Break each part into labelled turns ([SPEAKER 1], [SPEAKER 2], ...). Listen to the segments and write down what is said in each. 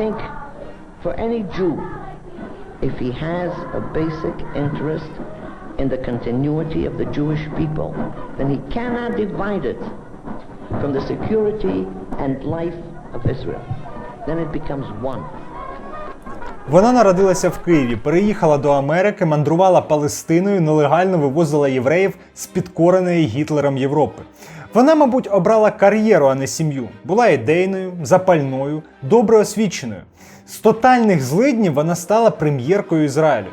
[SPEAKER 1] think for any Jew, if he has a basic interest in the continuity of the Jewish people, then he cannot divide it from the security and life of Israel. Then it becomes one.
[SPEAKER 2] Вона народилася в Києві, переїхала до Америки, мандрувала Палестиною, нелегально вивозила євреїв з підкореної Гітлером Європи. Вона, мабуть, обрала кар'єру, а не сім'ю. Була ідейною, запальною, добре освіченою. З тотальних злиднів вона стала прем'єркою Ізраїлю.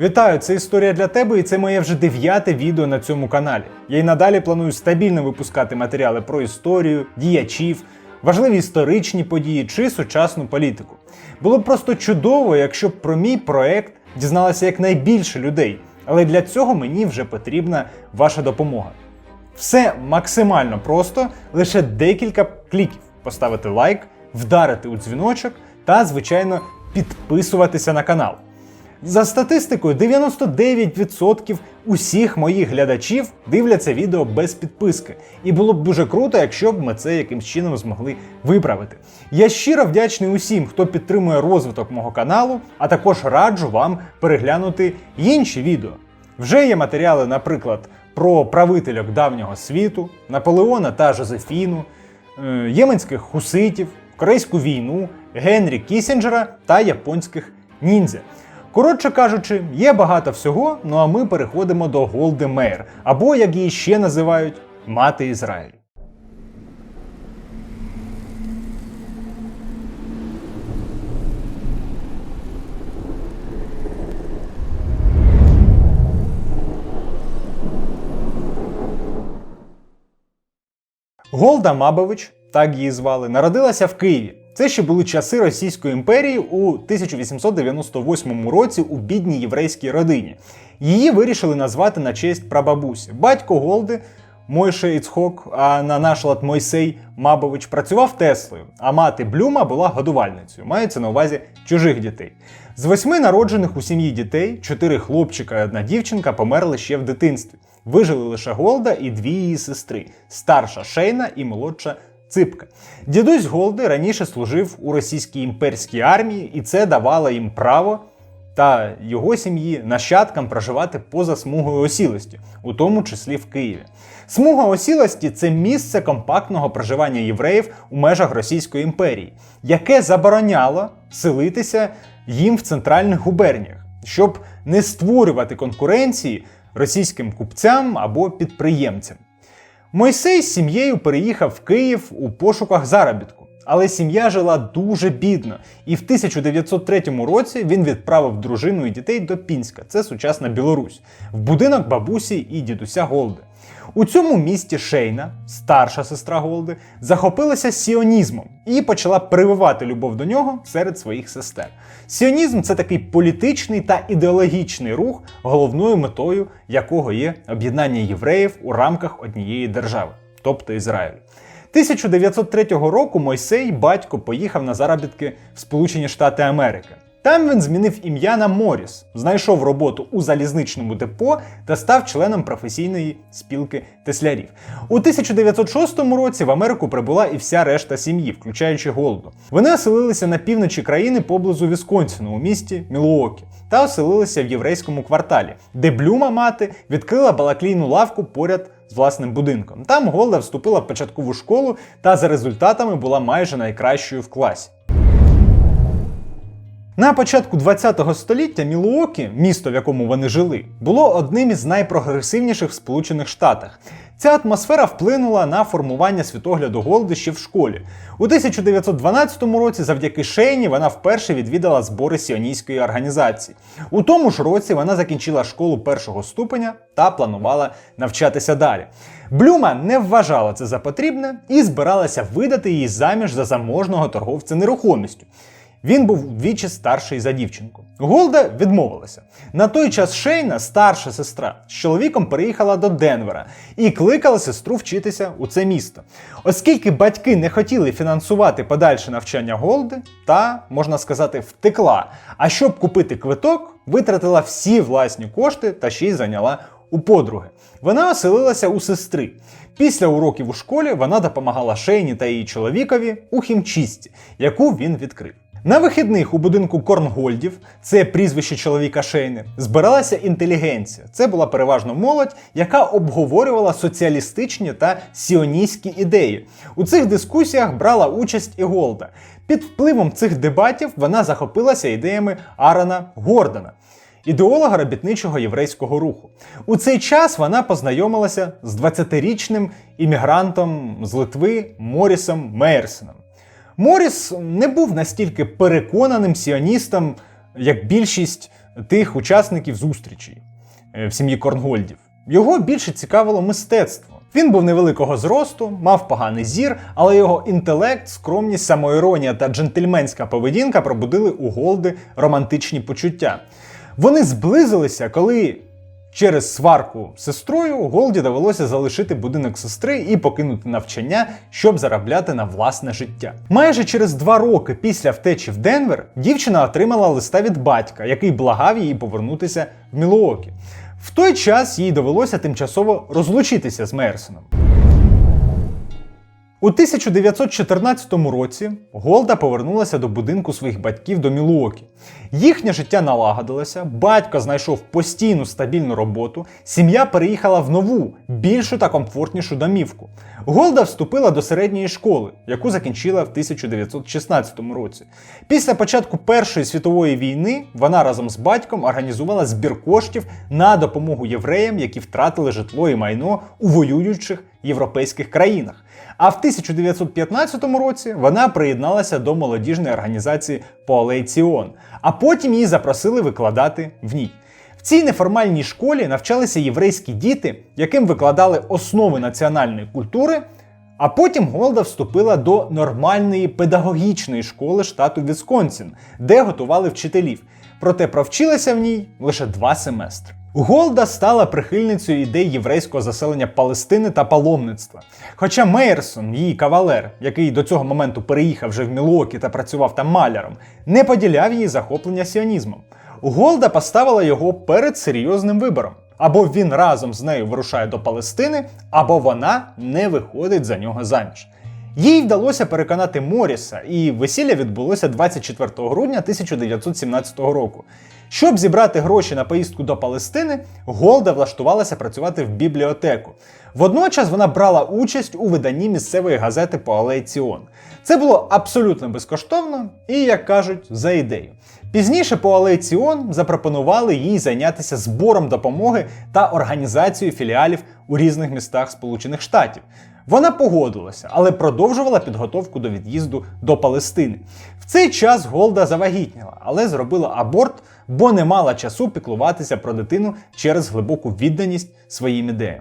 [SPEAKER 2] Вітаю, це історія для тебе, і це моє вже дев'яте відео на цьому каналі. Я й надалі планую стабільно випускати матеріали про історію, діячів, важливі історичні події чи сучасну політику. Було б просто чудово, якщо б про мій проект дізналося якнайбільше людей, але для цього мені вже потрібна ваша допомога. Все максимально просто, лише декілька кліків поставити лайк, вдарити у дзвіночок та, звичайно, підписуватися на канал. За статистикою, 99% усіх моїх глядачів дивляться відео без підписки. І було б дуже круто, якщо б ми це якимсь чином змогли виправити. Я щиро вдячний усім, хто підтримує розвиток мого каналу, а також раджу вам переглянути інші відео. Вже є матеріали, наприклад, про правительок давнього світу, Наполеона та Жозефіну, е, єменських хуситів, Корейську війну, Генрі Кісінджера та японських ніндзя. Коротше кажучи, є багато всього, ну а ми переходимо до Голди Мейер, або як її ще називають Мати Ізраїль. Голда Мабович, так її звали, народилася в Києві. Це ще були часи Російської імперії у 1898 році у бідній єврейській родині. Її вирішили назвати на честь прабабусі. Батько Голди Мойше Іцхок, а на наш лад Мойсей Мабович працював Теслою, а мати Блюма була годувальницею. Мається на увазі чужих дітей. З восьми народжених у сім'ї дітей, чотири хлопчика і одна дівчинка померли ще в дитинстві. Вижили лише Голда і дві її сестри: старша Шейна і молодша Ципка. Дідусь Голди раніше служив у російській імперській армії, і це давало їм право та його сім'ї нащадкам проживати поза смугою осілості, у тому числі в Києві. Смуга осілості це місце компактного проживання євреїв у межах Російської імперії, яке забороняло селитися їм в центральних губерніях, щоб не створювати конкуренції російським купцям або підприємцям. Мойсей з сім'єю переїхав в Київ у пошуках заробітку. Але сім'я жила дуже бідно, і в 1903 році він відправив дружину і дітей до Пінська, це сучасна Білорусь, в будинок бабусі і дідуся Голди. У цьому місті Шейна, старша сестра Голди, захопилася сіонізмом і почала прививати любов до нього серед своїх сестер. Сіонізм це такий політичний та ідеологічний рух, головною метою якого є об'єднання євреїв у рамках однієї держави, тобто Ізраїлю. 1903 року Мойсей, батько, поїхав на заробітки в Сполучені Штати Америки. Там він змінив ім'я на Моріс, знайшов роботу у залізничному депо та став членом професійної спілки теслярів. У 1906 році в Америку прибула і вся решта сім'ї, включаючи Голду. Вони оселилися на півночі країни поблизу Вісконсіну у місті Мілуокі та оселилися в єврейському кварталі, де Блюма мати відкрила балаклійну лавку поряд з власним будинком. Там Голда вступила в початкову школу та за результатами була майже найкращою в класі. На початку ХХ століття Мілуокі, місто, в якому вони жили, було одним із найпрогресивніших в Сполучених Штатах. Ця атмосфера вплинула на формування світогляду Голди ще в школі. У 1912 році, завдяки Шейні, вона вперше відвідала збори сіонійської організації. У тому ж році вона закінчила школу першого ступеня та планувала навчатися далі. Блюма не вважала це за потрібне і збиралася видати її заміж за заможного торговця нерухомістю. Він був вдвічі старший за дівчинку. Голда відмовилася. На той час Шейна, старша сестра, з чоловіком переїхала до Денвера і кликала сестру вчитися у це місто. Оскільки батьки не хотіли фінансувати подальше навчання Голди, та, можна сказати, втекла. А щоб купити квиток, витратила всі власні кошти та ще й зайняла у подруги. Вона оселилася у сестри. Після уроків у школі вона допомагала Шейні та її чоловікові у хімчистці, яку він відкрив. На вихідних у будинку Корнгольдів, це прізвище чоловіка Шейни, збиралася інтелігенція. Це була переважно молодь, яка обговорювала соціалістичні та сіоністські ідеї. У цих дискусіях брала участь і Голда. Під впливом цих дебатів вона захопилася ідеями Арана Гордона. Ідеолога робітничого єврейського руху. У цей час вона познайомилася з 20-річним іммігрантом з Литви Морісом Мейерсоном. Моріс не був настільки переконаним сіоністом, як більшість тих учасників зустрічей е, в сім'ї Корнгольдів. Його більше цікавило мистецтво. Він був невеликого зросту, мав поганий зір, але його інтелект, скромність, самоіронія та джентльменська поведінка пробудили у Голди романтичні почуття. Вони зблизилися, коли через сварку з сестрою Голді довелося залишити будинок сестри і покинути навчання, щоб заробляти на власне життя. Майже через два роки після втечі в Денвер дівчина отримала листа від батька, який благав її повернутися в Мілуокі. В той час їй довелося тимчасово розлучитися з Мерсоном. У 1914 році Голда повернулася до будинку своїх батьків до Мілуокі. Їхнє життя налагодилося, батько знайшов постійну стабільну роботу, сім'я переїхала в нову, більшу та комфортнішу домівку. Голда вступила до середньої школи, яку закінчила в 1916 році. Після початку Першої світової війни вона разом з батьком організувала збір коштів на допомогу євреям, які втратили житло і майно у воюючих європейських країнах. А в 1915 році вона приєдналася до молодіжної організації Поалей Ціон, а потім її запросили викладати в ній. В цій неформальній школі навчалися єврейські діти, яким викладали основи національної культури. А потім Голда вступила до нормальної педагогічної школи штату Вісконсін, де готували вчителів. Проте провчилася в ній лише два семестри. Голда стала прихильницею ідей єврейського заселення Палестини та паломництва. Хоча Мейерсон, її кавалер, який до цього моменту переїхав вже в Мілуокі та працював там маляром, не поділяв її захоплення сіонізмом. Голда поставила його перед серйозним вибором. Або він разом з нею вирушає до Палестини, або вона не виходить за нього заміж. Їй вдалося переконати Моріса, і весілля відбулося 24 грудня 1917 року. Щоб зібрати гроші на поїздку до Палестини, Голда влаштувалася працювати в бібліотеку. Водночас вона брала участь у виданні місцевої газети по Алей Ціон. Це було абсолютно безкоштовно і, як кажуть, за ідею. Пізніше по Алей Ціон запропонували їй зайнятися збором допомоги та організацією філіалів у різних містах Сполучених Штатів. Вона погодилася, але продовжувала підготовку до від'їзду до Палестини. В цей час Голда завагітніла, але зробила аборт, бо не мала часу піклуватися про дитину через глибоку відданість своїм ідеям.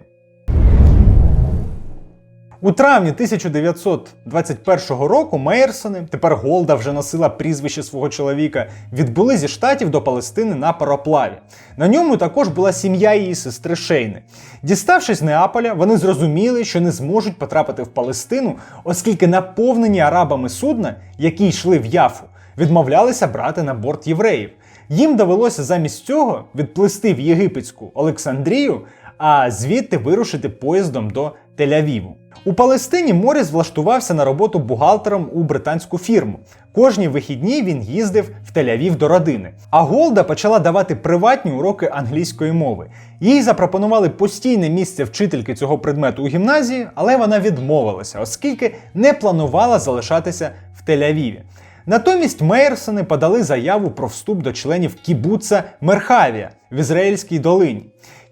[SPEAKER 2] У травні 1921 року Мейерсони, тепер Голда вже носила прізвище свого чоловіка, відбули зі штатів до Палестини на пароплаві. На ньому також була сім'я її сестри Шейни. Діставшись Неаполя, вони зрозуміли, що не зможуть потрапити в Палестину, оскільки наповнені арабами судна, які йшли в Яфу, відмовлялися брати на борт євреїв. Їм довелося замість цього відплисти в єгипетську Олександрію, а звідти вирушити поїздом до Тель-Авіву. У Палестині Моріс влаштувався на роботу бухгалтером у британську фірму. Кожні вихідні він їздив в Тель-Авів до родини. А Голда почала давати приватні уроки англійської мови. Їй запропонували постійне місце вчительки цього предмету у гімназії, але вона відмовилася, оскільки не планувала залишатися в Тель-Авіві. Натомість Мейерсони подали заяву про вступ до членів кібуца Мерхавія в Ізраїльській долині.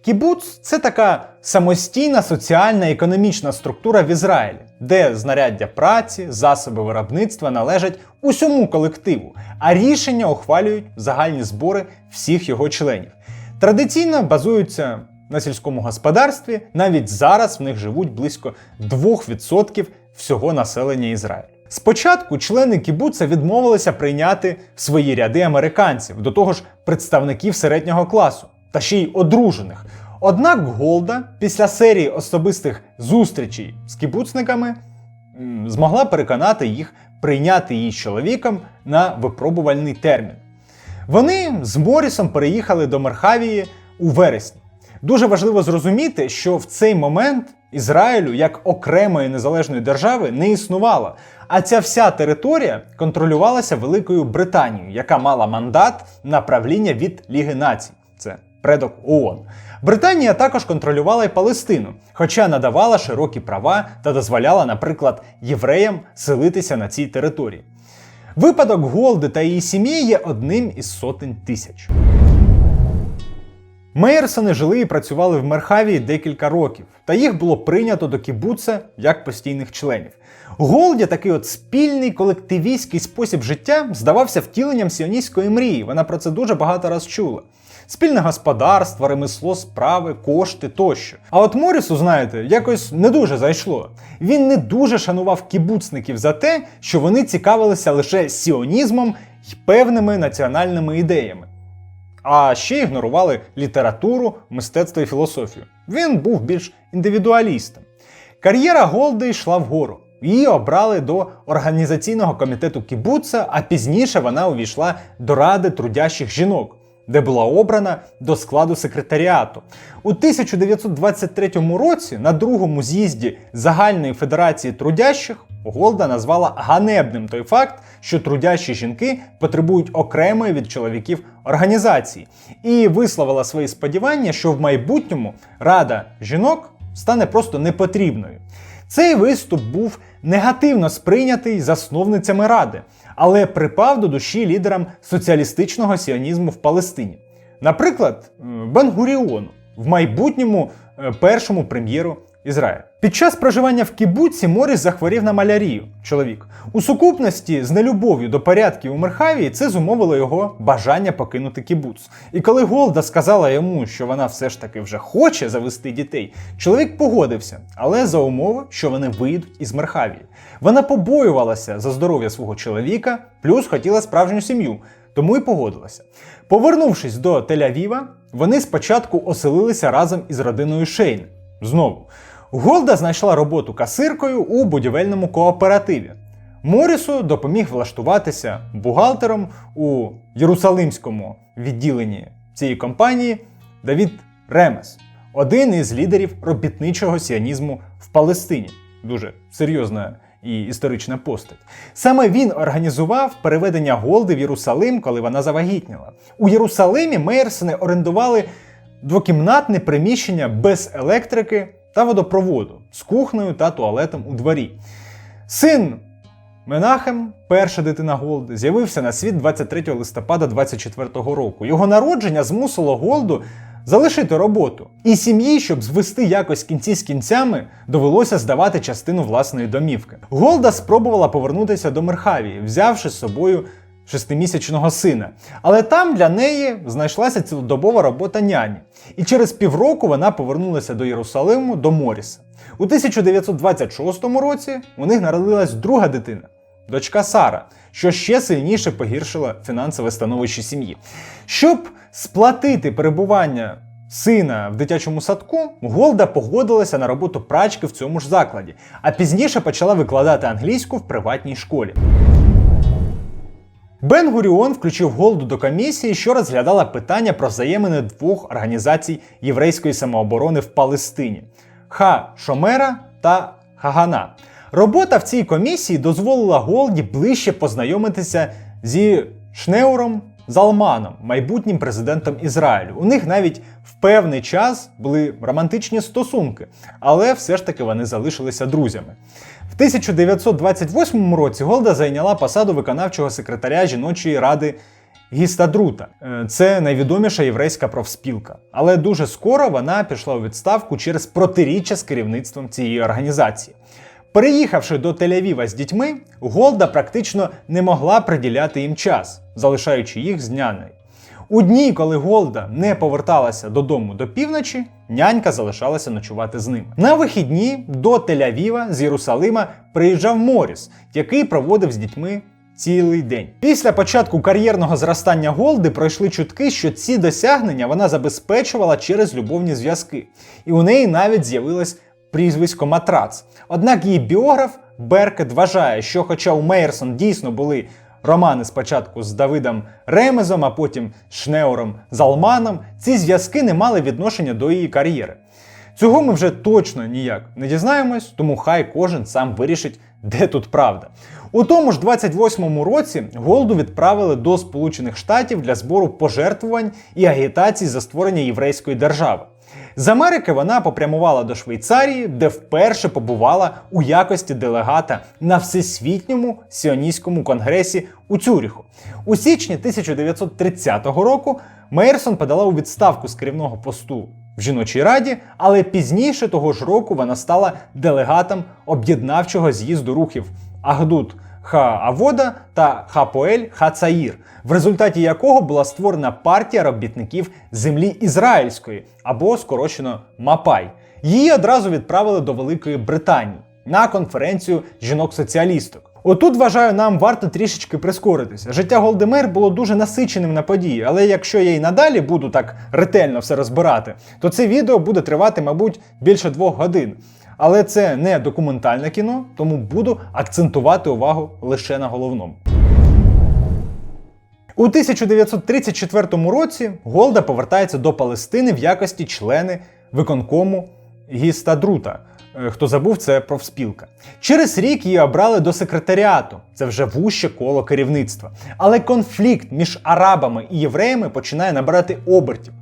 [SPEAKER 2] Кібуц це така самостійна соціальна економічна структура в Ізраїлі, де знаряддя праці, засоби виробництва належать усьому колективу, а рішення ухвалюють загальні збори всіх його членів. Традиційно базуються на сільському господарстві, навіть зараз в них живуть близько 2% всього населення Ізраїлю. Спочатку члени кібуца відмовилися прийняти в свої ряди американців, до того ж представників середнього класу та ще й одружених. Однак Голда після серії особистих зустрічей з кібуцниками змогла переконати їх прийняти її чоловіком на випробувальний термін. Вони з Морісом переїхали до Мерхавії у вересні. Дуже важливо зрозуміти, що в цей момент Ізраїлю як окремої незалежної держави не існувало. А ця вся територія контролювалася Великою Британією, яка мала мандат на правління від Ліги націй. Це предок ООН. Британія також контролювала й Палестину, хоча надавала широкі права та дозволяла, наприклад, євреям селитися на цій території. Випадок Голди та її сім'ї є одним із сотень тисяч. Мейерсони жили і працювали в Мерхавії декілька років, та їх було прийнято до кібуца як постійних членів. Голді, такий от спільний колективістський спосіб життя, здавався втіленням сіоністської мрії. Вона про це дуже багато раз чула. Спільне господарство, ремесло, справи, кошти тощо. А от Морісу, знаєте, якось не дуже зайшло. Він не дуже шанував кібуцників за те, що вони цікавилися лише сіонізмом і певними національними ідеями а ще ігнорували літературу, мистецтво і філософію. Він був більш індивідуалістом. Кар'єра Голди йшла вгору. Її обрали до організаційного комітету Кібуца, а пізніше вона увійшла до Ради трудящих жінок, де була обрана до складу секретаріату. У 1923 році на другому з'їзді Загальної федерації трудящих Голда назвала ганебним той факт, що трудящі жінки потребують окремої від чоловіків організації, і висловила свої сподівання, що в майбутньому Рада жінок стане просто непотрібною. Цей виступ був негативно сприйнятий засновницями ради, але припав до душі лідерам соціалістичного сіонізму в Палестині. Наприклад, Бен Гуріону, в майбутньому е, першому прем'єру Ізраїль. Під час проживання в кібуці Моріс захворів на малярію. Чоловік у сукупності з нелюбов'ю до порядків у Мерхавії це зумовило його бажання покинути кібуц. І коли Голда сказала йому, що вона все ж таки вже хоче завести дітей, чоловік погодився, але за умови, що вони вийдуть із Мерхавії. Вона побоювалася за здоров'я свого чоловіка, плюс хотіла справжню сім'ю, тому й погодилася. Повернувшись до Тель-Авіва, вони спочатку оселилися разом із родиною Шейн. Знову. Голда знайшла роботу касиркою у будівельному кооперативі. Морісу допоміг влаштуватися бухгалтером у Єрусалимському відділенні цієї компанії Давід Ремес, один із лідерів робітничого сіонізму в Палестині. Дуже серйозна і історична постать. Саме він організував переведення Голди в Єрусалим, коли вона завагітніла. У Єрусалимі Мейерсони орендували двокімнатне приміщення без електрики та водопроводу з кухнею та туалетом у дворі. Син Менахем, перша дитина Голди, з'явився на світ 23 листопада 24 року. Його народження змусило Голду залишити роботу. І сім'ї, щоб звести якось кінці з кінцями, довелося здавати частину власної домівки. Голда спробувала повернутися до Мерхавії, взявши з собою шестимісячного сина. Але там для неї знайшлася цілодобова робота няні. І через півроку вона повернулася до Єрусалиму до Моріса. У 1926 році у них народилась друга дитина, дочка Сара, що ще сильніше погіршило фінансове становище сім'ї. Щоб сплатити перебування сина в дитячому садку, Голда погодилася на роботу прачки в цьому ж закладі, а пізніше почала викладати англійську в приватній школі. Бен Гуріон включив Голду до комісії, що розглядала питання про взаємини двох організацій єврейської самооборони в Палестині Ха Шомера та Хагана. Робота в цій комісії дозволила Голді ближче познайомитися зі Шнеуром Залманом, майбутнім президентом Ізраїлю. У них навіть в певний час були романтичні стосунки, але все ж таки вони залишилися друзями. В 1928 році Голда зайняла посаду виконавчого секретаря жіночої ради Гістадрута. Е, Це найвідоміша єврейська профспілка. Але дуже скоро вона пішла у відставку через протиріччя з керівництвом цієї організації. Переїхавши до Тель-Авіва з дітьми, Голда практично не могла приділяти їм час, залишаючи їх з нянею. У дні, коли Голда не поверталася додому до півночі, нянька залишалася ночувати з ними. На вихідні до Тель-Авіва з Єрусалима приїжджав Моріс, який проводив з дітьми цілий день. Після початку кар'єрного зростання Голди пройшли чутки, що ці досягнення вона забезпечувала через любовні зв'язки, і у неї навіть з'явилось прізвисько Матрац. Однак її біограф Беркет вважає, що, хоча у Мейерсон дійсно були романи спочатку з Давидом Ремезом, а потім Шнеуром Залманом, ці зв'язки не мали відношення до її кар'єри. Цього ми вже точно ніяк не дізнаємось, тому хай кожен сам вирішить, де тут правда. У тому ж 28-му році Голду відправили до Сполучених Штатів для збору пожертвувань і агітації за створення єврейської держави. З Америки вона попрямувала до Швейцарії, де вперше побувала у якості делегата на всесвітньому сіоністському конгресі у Цюріху. У січні 1930 року Мейерсон подала у відставку з керівного посту в жіночій раді, але пізніше того ж року вона стала делегатом об'єднавчого з'їзду рухів Ахдут Ха-Авода та Хапоель Хацаїр, в результаті якого була створена партія робітників землі ізраїльської або скорочено Мапай. Її одразу відправили до Великої Британії на конференцію жінок-соціалісток. Отут, вважаю, нам варто трішечки прискоритися. Життя Голдемер було дуже насиченим на події, але якщо я й надалі буду так ретельно все розбирати, то це відео буде тривати, мабуть, більше двох годин. Але це не документальне кіно, тому буду акцентувати увагу лише на головному. У 1934 році Голда повертається до Палестини в якості члени виконкому Гістадрута. Е, Хто забув, це профспілка. Через рік її обрали до секретаріату. Це вже вуще коло керівництва. Але конфлікт між арабами і євреями починає набирати обертів.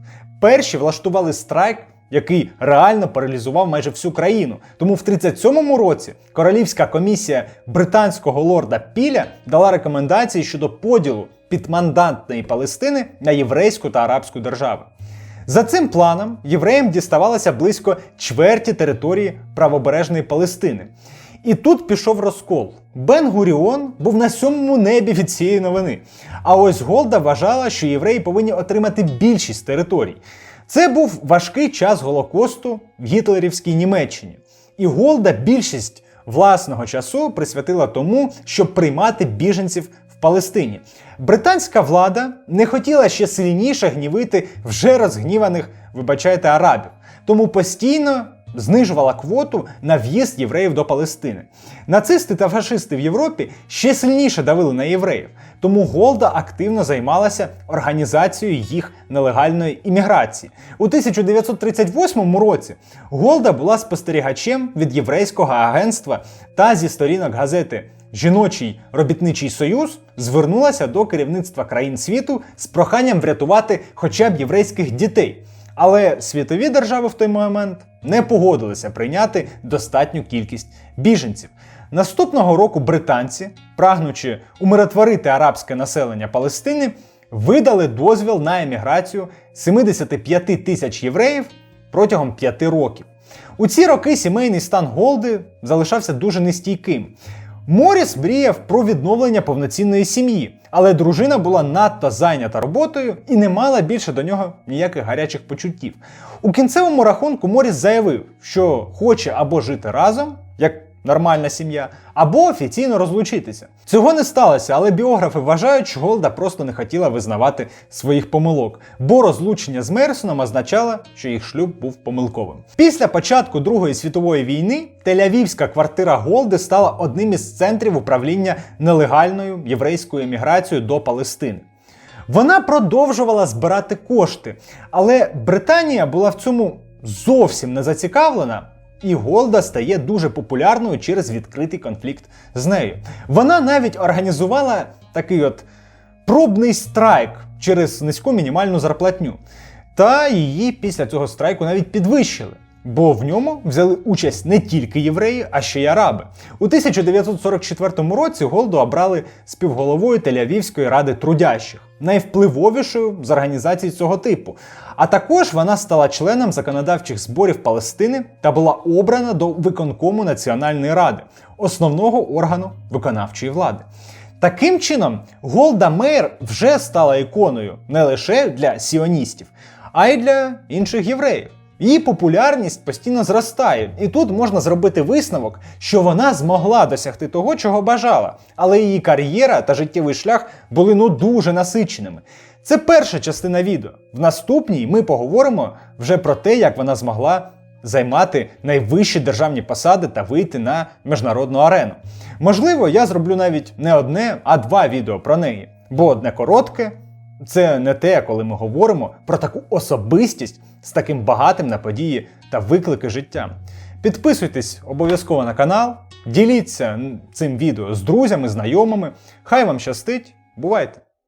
[SPEAKER 2] Перші влаштували страйк, який реально паралізував майже всю країну. Тому в 37-му році королівська комісія британського лорда Піля дала рекомендації щодо поділу підмандатної Палестини на єврейську та арабську держави. За цим планом євреям діставалося близько чверті території правобережної Палестини. І тут пішов розкол. Бен Гуріон був на сьомому небі від цієї новини. А ось Голда вважала, що євреї повинні отримати більшість територій. Це був важкий час Голокосту в гітлерівській Німеччині. І Голда більшість власного часу присвятила тому, щоб приймати біженців в Палестині. Британська влада не хотіла ще сильніше гнівити вже розгніваних, вибачайте, арабів, тому постійно знижувала квоту на в'їзд євреїв до Палестини. Нацисти та фашисти в Європі ще сильніше давили на євреїв, тому Голда активно займалася організацією їх нелегальної імміграції. У 1938 році Голда була спостерігачем від єврейського агентства та зі сторінок газети Жіночий робітничий союз звернулася до керівництва країн світу з проханням врятувати хоча б єврейських дітей. Але світові держави в той момент не погодилися прийняти достатню кількість біженців. Наступного року британці, прагнучи умиротворити арабське населення Палестини, видали дозвіл на еміграцію 75 тисяч євреїв протягом 5 років. У ці роки сімейний стан Голди залишався дуже нестійким. Моріс мріяв про відновлення повноцінної сім'ї, але дружина була надто зайнята роботою і не мала більше до нього ніяких гарячих почуттів. У кінцевому рахунку Моріс заявив, що хоче або жити разом, як нормальна сім'я, або офіційно розлучитися. Цього не сталося, але біографи вважають, що Голда просто не хотіла визнавати своїх помилок, бо розлучення з Мерсоном означало, що їх шлюб був помилковим. Після початку Другої світової війни Тель-Авівська квартира Голди стала одним із центрів управління нелегальною єврейською еміграцією до Палестини. Вона продовжувала збирати кошти, але Британія була в цьому зовсім не зацікавлена. І Голда стає дуже популярною через відкритий конфлікт з нею. Вона навіть організувала такий от пробний страйк через низьку мінімальну зарплатню. Та її після цього страйку навіть підвищили. Бо в ньому взяли участь не тільки євреї, а ще й араби. У 1944 році Голду обрали співголовою Тель-Авівської ради трудящих, найвпливовішою з організацій цього типу. А також вона стала членом законодавчих зборів Палестини та була обрана до виконкому Національної ради, основного органу виконавчої влади. Таким чином, Голда Меєр вже стала іконою не лише для сіоністів, а й для інших євреїв. Її популярність постійно зростає, і тут можна зробити висновок, що вона змогла досягти того, чого бажала, але її кар'єра та життєвий шлях були ну дуже насиченими. Це перша частина відео. В наступній ми поговоримо вже про те, як вона змогла займати найвищі державні посади та вийти на міжнародну арену. Можливо, я зроблю навіть не одне, а два відео про неї. Бо одне коротке це не те, коли ми говоримо про таку особистість з таким багатим на події та виклики життя. Підписуйтесь обов'язково на канал, діліться цим відео з друзями, знайомими. Хай вам щастить, бувайте!